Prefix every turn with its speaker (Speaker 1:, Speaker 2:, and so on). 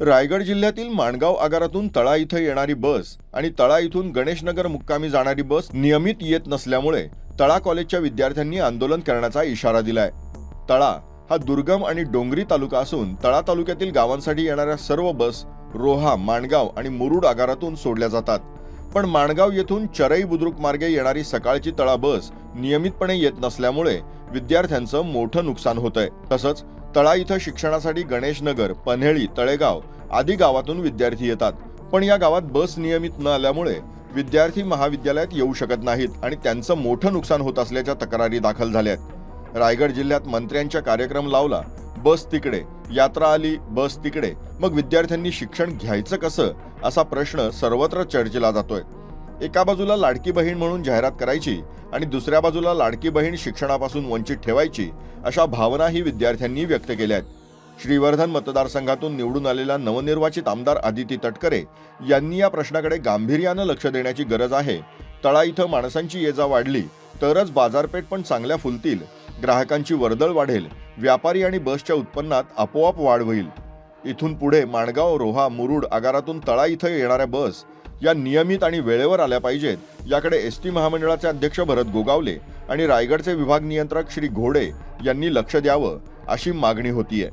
Speaker 1: रायगड जिल्ह्यातील माणगाव आगारातून तळा इथं येणारी बस आणि तळा इथून गणेशनगर मुक्कामी जाणारी बस नियमित येत नसल्यामुळे तळा कॉलेजच्या विद्यार्थ्यांनी आंदोलन करण्याचा इशारा दिलाय. तळा हा दुर्गम आणि डोंगरी तालुका असून तळा तालुक्यातील गावांसाठी येणाऱ्या सर्व बस रोहा माणगाव आणि मुरुड आगारातून सोडल्या जातात. पण माणगाव येथून चरई बुद्रुक मार्गे येणारी सकाळची तळा बस नियमितपणे येत नसल्यामुळे विद्यार्थ्यांचं मोठं नुकसान होतंय. तसंच तळा इथं शिक्षणासाठी गणेशनगर पन्हेळी तळेगाव आदी गावातून विद्यार्थी येतात. पण या गावात बस नियमित न आल्यामुळे विद्यार्थी महाविद्यालयात येऊ शकत नाहीत आणि त्यांचं मोठं नुकसान होत असल्याच्या तक्रारी दाखल झाल्यात रायगड जिल्ह्यात मंत्र्यांच्या कार्यक्रम लावला बस तिकडे यात्रा आली बस तिकडे. मग विद्यार्थ्यांनी शिक्षण घ्यायचं कसं असा प्रश्न सर्वत्र चर्चेला जातोय. एका बाजूला लाडकी बहीण म्हणून जाहिरात करायची आणि दुसऱ्या बाजूला लाडकी बहीण शिक्षणापासून वंचित ठेवायची अशा भावनाही विद्यार्थ्यांनी व्यक्त केल्या आहेत श्रीवर्धन मतदारसंघातून निवडून आलेला नवनिर्वाचित आमदार आदिती तटकरे यांनी या प्रश्नाकडे गांभीर्यानं लक्ष देण्याची गरज आहे. तळा इथं माणसांची ये जा वाढली तरच बाजारपेठ पण चांगल्या फुलतील. ग्राहकांची वर्दळ वाढेल व्यापारी आणि बसच्या उत्पन्नात आपोआप वाढ होईल. इथून पुढे माणगाव रोहा मुरुड आगारातून तळा इथं येणाऱ्या बस या नियमित आणि वेळेवर आल्या पाहिजेत याकडे एस टी महामंडळाचे अध्यक्ष भरत गोगावले आणि रायगडचे विभाग नियंत्रक श्री घोडे यांनी लक्ष द्यावं अशी मागणी होतीये.